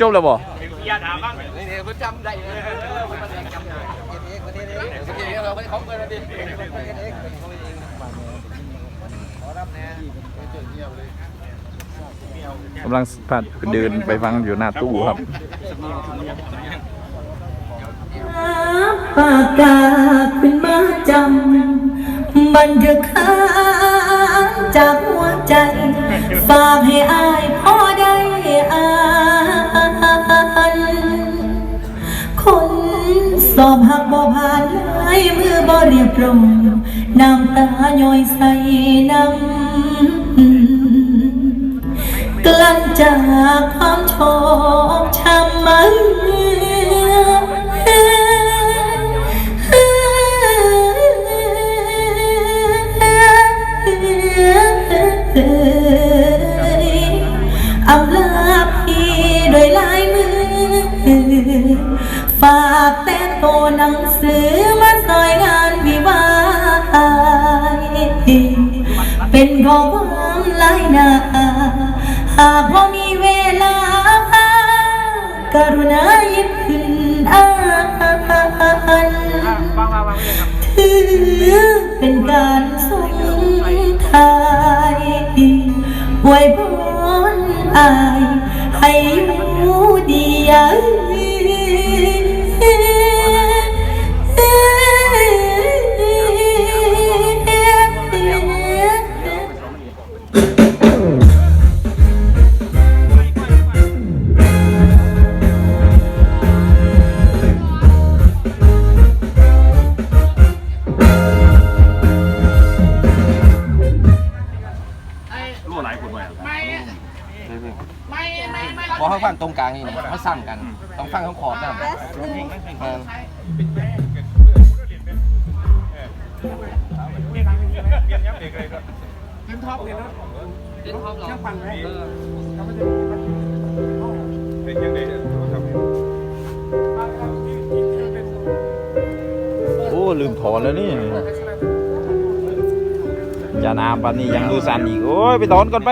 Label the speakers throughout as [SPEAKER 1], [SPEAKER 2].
[SPEAKER 1] จบแล้วบ่
[SPEAKER 2] อย่าถามบ้างนี่เนี่ยเขาจำได้เลยจำได้เราไปเขาเปิดแล้วดิขอรับแน่
[SPEAKER 1] กำลังพาไปเดินไปฟังอยู่หน้าตู้ครับ
[SPEAKER 3] ปากกาขึ้นมาจำบันทึกค้าจากหัวใจ ฝากให้อายพ่อ บ่เรียบร้อยน้ำตาย้อยใส่น้ำกลั่นจากความชอกช้ำมันอำลาพี่ด้วยลายมือ ฝากแต่โตวหนังสือมา เป็นข้อความลายหน้าหากว่ามีเวลา กรุณาหยิบขึ้นอ่านถือเป็นการส่งท้ายอวยพรอายให้อยู่ดี
[SPEAKER 2] ไม่าฟังตรงกลางนี่นะไม่ซ้ำกัน ต้องฟังทั้งขอบนะเออ
[SPEAKER 1] โอ้ลืมถอนแล้วนี่ยานามปันนี้ยังดูสันอีก โอ้ย ไปถอนก่อนไป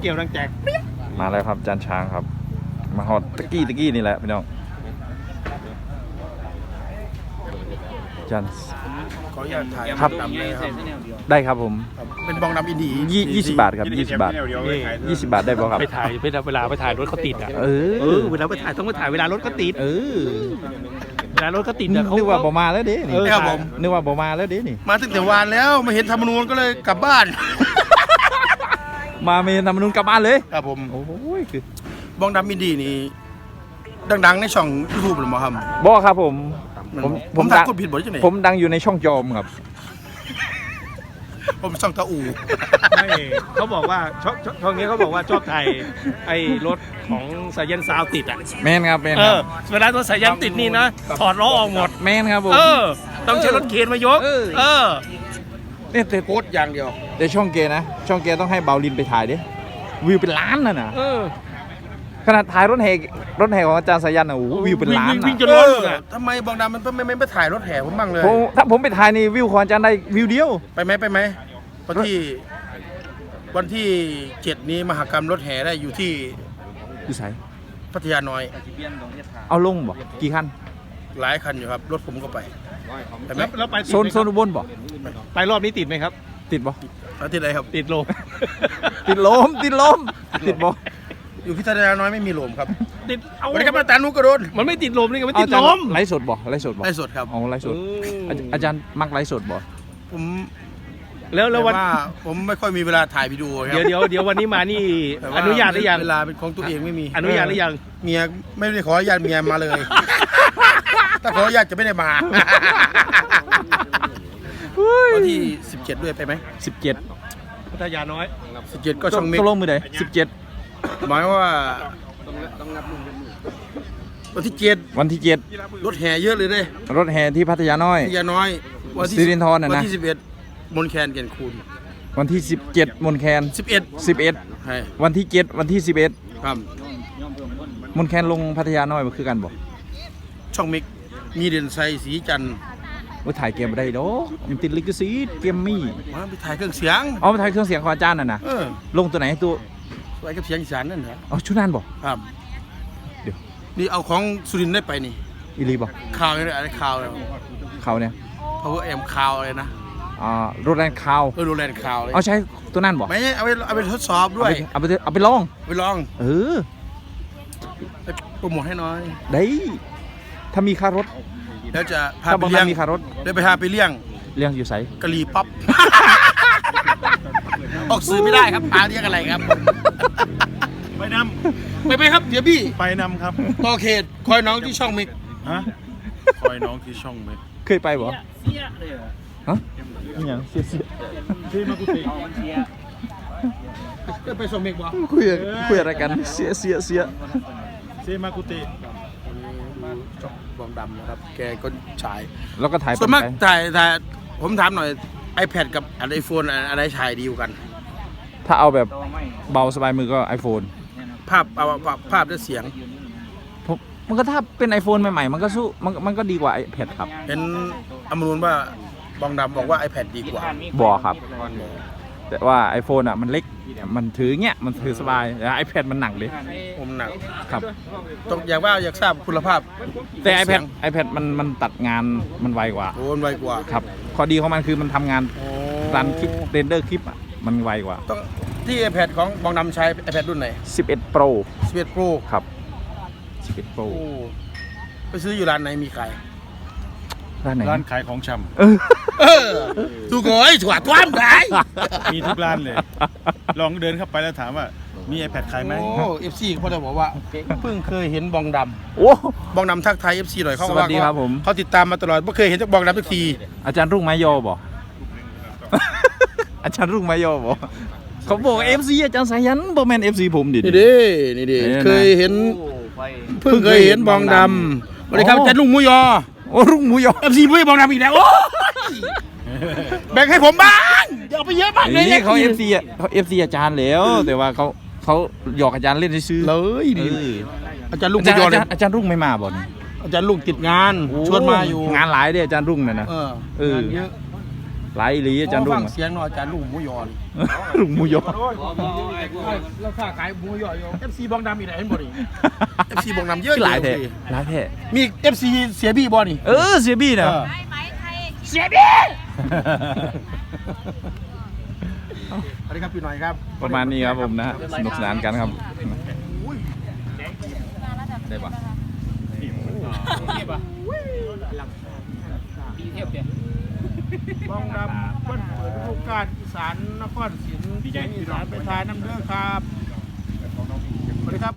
[SPEAKER 4] เกี่ยวดังแจก
[SPEAKER 1] มาแล้วครับจานช้างครับ มาฮอดตะกี้ตะกี้นี่แหละพี่น้องจาน
[SPEAKER 4] ขออนุญาตถ่าย
[SPEAKER 1] ครับ
[SPEAKER 4] ดำเลยครับ
[SPEAKER 1] ได้ครับผม
[SPEAKER 4] เป็นบองดำอินดี
[SPEAKER 1] ยี่ยี่สิบบาทครับยี่สิบบาทยี่สิบบาทได้ป่ะครับ
[SPEAKER 5] ไปถ่ายเวลาเวลาไปถ่ายรถเขาติดอะ
[SPEAKER 1] เอ
[SPEAKER 5] เอ
[SPEAKER 1] อ
[SPEAKER 5] อเวลาไปถ่ายต้องไปถ่ายเวลารถเขาติด
[SPEAKER 1] เออ
[SPEAKER 5] เวลารถเขาติดอะเขา
[SPEAKER 1] นึกว่าบอมาแล้วเด้นี่
[SPEAKER 5] เออ
[SPEAKER 4] ครับผม
[SPEAKER 1] นึกว่าบอมาแล้วเด้นี่
[SPEAKER 4] มาตั้งแต่วานแล้วมาเห็นธรรมนูญก็เลยกลับบ้าน
[SPEAKER 1] มาเมนทำนุนกลับบ้านเลย
[SPEAKER 4] ครับผม
[SPEAKER 1] โอ้ยคือบ
[SPEAKER 4] องดำอินดีนี่ดังๆในช่องยูทูบหรือเปล่าครับ
[SPEAKER 1] บอกครับผม ผม
[SPEAKER 4] ผม
[SPEAKER 1] ดั
[SPEAKER 4] ทำ
[SPEAKER 1] ง
[SPEAKER 4] กดผิดบ่ใช่ไหม
[SPEAKER 1] ผมดังอยู่ในช่องจอมครับ
[SPEAKER 4] ผมช่องตะอู
[SPEAKER 5] ไม่เขาบอกว่าช่องช่องช่องนี้เขาบอกว่าชอบถ่ายไอ้รถของสายันซาวติดอะ
[SPEAKER 1] แมนครับแมน
[SPEAKER 5] เอ
[SPEAKER 1] ครั
[SPEAKER 5] อบเวลารถสายันติดนี่นะถอดล้อออกหมด
[SPEAKER 1] แมนครับผม
[SPEAKER 5] เออ ต้องใช้รถเคนมายก
[SPEAKER 1] เออ
[SPEAKER 5] เออ
[SPEAKER 1] เนี่ยแต่
[SPEAKER 4] โพสต์อย่างเดียว
[SPEAKER 1] แต่ช่องเกนะ ช่องเกต้องให้เบาลินไปถ่ายดิวิวเป็นล้านน่ะนะ
[SPEAKER 5] เออ
[SPEAKER 1] ขนาดถ่ายรถแห่รถแห่ของอาจารย์สายันอะโอ้โหวิวเป็นล้าน
[SPEAKER 5] วิ่งวิ่ง
[SPEAKER 1] น่ะ
[SPEAKER 5] จนล้นหมดอะ
[SPEAKER 4] ทำไมบองดำมันไม่ไม่ไม่ถ่ายรถแห่ผมบ้างเลย
[SPEAKER 1] ผมถ้าผมไปถ่ายนี่วิวของอาจารย์ได้วิวเดียว
[SPEAKER 4] ไปไหมไปไหมวันที่วันที่เจ็ดนี้มหากรรมรถแห่ได้อยู่ที่
[SPEAKER 1] อยู่ไส
[SPEAKER 4] พัทยาน้อย
[SPEAKER 1] เอาลงบ่กี่คัน
[SPEAKER 4] หลายคันอยู่ครับ รถผมก็ไป ไปไหม
[SPEAKER 5] แล้วแล้วไปติด
[SPEAKER 1] โซน
[SPEAKER 5] ไหม
[SPEAKER 1] โซนอุบลบ่
[SPEAKER 5] ไปรอบนี้ติดไหมครับ
[SPEAKER 1] ติดบ่
[SPEAKER 4] อาทิตย์อะไรครับ
[SPEAKER 5] ติดโลม
[SPEAKER 1] ติดลมติดลมติดบ่
[SPEAKER 4] อยู่ที่พัทยาน้อยไม่มีลมครับ
[SPEAKER 5] ติดเอา
[SPEAKER 4] วันนี้ครับอาจารย์นุกกระโดน
[SPEAKER 5] มันไม่ติดลมนี่ไงมัน
[SPEAKER 1] เอา
[SPEAKER 5] ติด
[SPEAKER 1] อาจาร
[SPEAKER 5] ล
[SPEAKER 1] ย์
[SPEAKER 5] ม
[SPEAKER 1] ไลฟ์สดบ่ไลฟ์สดบ่
[SPEAKER 4] ไอ้สดครับ
[SPEAKER 1] เอาไลฟ์สด
[SPEAKER 5] เออ
[SPEAKER 1] อาจอาจารย์มักไลฟ์สดบ่
[SPEAKER 4] ผม
[SPEAKER 5] แล้วแล้ววัน
[SPEAKER 4] ต่ว่าผมไม่ค่อยมีเวลาถ่ายวิดีโอครั
[SPEAKER 5] เดี๋ยวเดี๋ยวเดี๋ยววันนี้มานี่
[SPEAKER 4] แต่ว่
[SPEAKER 5] อนุญาตหรือยัง
[SPEAKER 4] เวลาเป็นของตัวเองไม่มี
[SPEAKER 5] อนุญาตหรือยัง
[SPEAKER 4] เมียไม่ได้ขออนุญาตเมียมาเลย ถ้าขออนุญาตจะไม่ได้มา วันที่ 17 ด้วยไปไหม
[SPEAKER 1] สิบเจ็ด
[SPEAKER 5] พัทยาน้อย
[SPEAKER 4] 17 ก็ช่องเมก
[SPEAKER 1] ตกลงมือไหนสิบเจ็ด
[SPEAKER 4] หมายว่าวันที่เจ็ด
[SPEAKER 1] วันที่เจ็ด
[SPEAKER 4] รถแห่เยอะเลยเด้
[SPEAKER 1] รถแห่ที่พัทยาน้อย
[SPEAKER 4] พี่ยาน้อย วันที่
[SPEAKER 1] สิรินธรน่ะนะ
[SPEAKER 4] วันที่ 11 มนแคนเกียนคูณ
[SPEAKER 1] วันที่สิบเจ็ดมนแคน
[SPEAKER 4] 11
[SPEAKER 1] สิบเอ็ด
[SPEAKER 4] ใช่
[SPEAKER 1] วันที่เจ็ดวันที่สิบเอ็ด
[SPEAKER 4] ครับ
[SPEAKER 1] มนแคนลงพัทยาน้อยมันคือกันบอก
[SPEAKER 4] ช่องเมก มีเด่นไซสีจันทร์
[SPEAKER 1] ว่าถ่ายเกมบ่ได้ดอกมันติดลิขสิทธิ์เกมมี่
[SPEAKER 4] มาไปถ่ายเครื่องเสียง
[SPEAKER 1] เอามาถ่ายเครื่องเสียงของอาจารย์น่ะนะ
[SPEAKER 4] เออ
[SPEAKER 1] ลงตัวไหนตัว
[SPEAKER 4] ไว้กับเสียงอีสานนั่นแหละ
[SPEAKER 1] เอาชุดนั้นบอก
[SPEAKER 4] ครับ
[SPEAKER 1] เดี๋ยว
[SPEAKER 4] นี่เอาของสุรินทร์ได้ไปนี่
[SPEAKER 1] อีลีบอก
[SPEAKER 4] ข่าวนี่อะไรข่าวเลย
[SPEAKER 1] เขาเนี่ย
[SPEAKER 4] power m ข่าวเลยนะ
[SPEAKER 1] อ่ารถแรงคาว
[SPEAKER 4] เออโรแลนข่าวเลย
[SPEAKER 1] เอาใช้ตัวนั้นบอก
[SPEAKER 4] ไม่ใช่เอาไปเอาไปทดสอบด้วย
[SPEAKER 1] เอาไปเอาไปเอาไปลอง
[SPEAKER 4] ไปลอง
[SPEAKER 1] เออ
[SPEAKER 4] ไปโปรโมทให้หน้อย
[SPEAKER 1] ได้ ถ้ามีค่ารถ
[SPEAKER 4] แล้วจะพา
[SPEAKER 1] ถ้า
[SPEAKER 4] ไป
[SPEAKER 1] บาง
[SPEAKER 4] เลี้
[SPEAKER 1] ท่าย
[SPEAKER 4] ง
[SPEAKER 1] นมีค่ารถ
[SPEAKER 4] เดี๋ยวไปพาไปเลี้ยง
[SPEAKER 1] เรื่องอยู่ไส
[SPEAKER 4] กะหรี่ปั๊บออกสื่อไม่ได้ครับพาเลี้ยงอะไรครับ
[SPEAKER 5] ไปน
[SPEAKER 4] ไปไหมครับเดี๋ยวพี่ำ
[SPEAKER 5] ไปนำครับ
[SPEAKER 4] ต่อเขตคอยน้องที่ช่องมิก
[SPEAKER 5] ฮะคอยน้องที่ช่องเมก
[SPEAKER 1] เคยไปบ่ฮะอหย่างเสียเสีย
[SPEAKER 5] ที่มากุฏิ
[SPEAKER 4] ไปช่องมิกบ่
[SPEAKER 1] คุยคุยอะไรกันเสียเสียเสีย
[SPEAKER 5] เซมากุฏิ
[SPEAKER 4] ช่องบองดำนะครับ แกก็ฉาย
[SPEAKER 1] แล้วก็ถ่าย
[SPEAKER 4] ส่วนมาก
[SPEAKER 1] ไป
[SPEAKER 4] ถ่ายถ่ายผมถามหน่อย iPad กับไอโฟนอะไรฉายดีกว่ากัน
[SPEAKER 1] ถ้าเอาแบบเบาสบายมือก็ iPhone
[SPEAKER 4] ภาพเอาภาพภาพและเสียง
[SPEAKER 1] ผมมันก็ถ้าเป็น iPhone ใหม่ๆ มันก็สู้มันมันก็ดีกว่า iPad ครับ
[SPEAKER 4] เห็นอมรุนว่าบองดำบอกว่า iPad ดีกว่า
[SPEAKER 1] บอครับ แต่ว่า iPhone อะมันเล็กมันถือเงี้ยมันถือสบายแต่ iPad มันหนักเลย
[SPEAKER 4] ผมหนัก
[SPEAKER 1] ครับ
[SPEAKER 4] ต้องอยากว่าอยากทราบคุณภาพ
[SPEAKER 1] แต่
[SPEAKER 4] เสีย
[SPEAKER 1] iPad
[SPEAKER 4] ง
[SPEAKER 1] iPad มันมันตัดงานมันไวกว่า
[SPEAKER 4] โอ้มันไวกว่า
[SPEAKER 1] ครับข้อดีของมันคือมันทำงาน
[SPEAKER 4] โอ้
[SPEAKER 1] รันคลิปเรนเดอร์คลิปอะมันไวกว่า
[SPEAKER 4] ต้องที่ iPad ของบองดำใช้ iPad รุ่นไหน
[SPEAKER 1] 11 Pro
[SPEAKER 4] 11 Pro
[SPEAKER 1] ครับ11 Pro
[SPEAKER 4] โอ้ไปซื้ออยู่ร้านไหนมีขาย
[SPEAKER 1] ร้านไหน
[SPEAKER 5] ร้านขายของช
[SPEAKER 1] เออ
[SPEAKER 4] เออถูกโอยถั่วต้วมได้ำ
[SPEAKER 5] มีทุกร้านเลย ลองเดินเข้าไปแล้วถามว่า มี iPad ขายไหม
[SPEAKER 4] โอ้เอฟซีเขาจะบอกว่า เพิ่งเคยเห็นบองด
[SPEAKER 1] โอ้ำ
[SPEAKER 4] บองดำทักทายเอฟซีหน่อยเขา
[SPEAKER 1] สวัสดีครับผม
[SPEAKER 4] เขาติดตามมาตลอดไม่เคยเห็นจากบองดำสักที
[SPEAKER 1] อาจารย์รุ่งไม้ยอบอกอาจารย์รุ่งไม้ยอบอกเขาบอก FC อาจารย์สายันบ่แม่น FC ผมดิ
[SPEAKER 4] นี่ดินี่ดิ
[SPEAKER 1] นี่นะ
[SPEAKER 4] เคยเห็นเพิ่งเคยเห็นบองดำสวัสดีครับ
[SPEAKER 1] โอ้
[SPEAKER 4] อาจารย์ลุงหมูยอ
[SPEAKER 1] โอ้รุ่งหมูยอ
[SPEAKER 4] เอฟซีไม่บองดำอีกแล้วโอ้ยแบ่งให้ผมบ้างอย่าเอาไปเยอะมากเลย
[SPEAKER 1] นี่เขา FC อะเขา FC อาจารย์แล้ว แต่ว่าเขาเขาหยอกอาจารย์เล่นซื้อ
[SPEAKER 4] เลย
[SPEAKER 1] เอ
[SPEAKER 4] ดิ
[SPEAKER 1] อ
[SPEAKER 4] อาจารย์ลุง
[SPEAKER 1] อา
[SPEAKER 4] หมู
[SPEAKER 1] จารย์
[SPEAKER 4] ยอ
[SPEAKER 1] อา
[SPEAKER 4] เลย
[SPEAKER 1] จารย์อาจารย์รุ่งไม่มาบ่นี่
[SPEAKER 4] อาจารย์ลุงติดงาน ชวนมาอยู่
[SPEAKER 1] งานหลายเด้อาจารย์รุ่งน่ะนะ
[SPEAKER 4] เออ
[SPEAKER 1] เออ
[SPEAKER 4] งานเยอะ
[SPEAKER 1] หลายอีหลีอาจารย์รุ่ง
[SPEAKER 4] ฟัง
[SPEAKER 1] อะ
[SPEAKER 4] เสียงเนาะอาจารย์ลุงหมูยอนี่
[SPEAKER 1] รุ่งหมูยอ
[SPEAKER 4] เราค้าขายหมูยออยู่ FC บองดำอีกไหนเห็นบ่นี่ FC บองดำเยอะ
[SPEAKER 1] หลายแท้
[SPEAKER 4] เยอะ
[SPEAKER 1] หลายแท้
[SPEAKER 4] มี FC เสียบี้บ่นี่
[SPEAKER 1] เออเสียบี้นะ
[SPEAKER 4] เออ
[SPEAKER 3] เสียบี้
[SPEAKER 4] สวัสดีครับพี่หน่อยครับ
[SPEAKER 1] ประมาณนี้ครับผมนะฮะสนุกสนานกันครับ ได้ปะ
[SPEAKER 4] บองดำเพิ่นเปิดฤดูกาลอีสานนครศรีอีสานไปทายน้ำเด้อครับสวัสดีครับ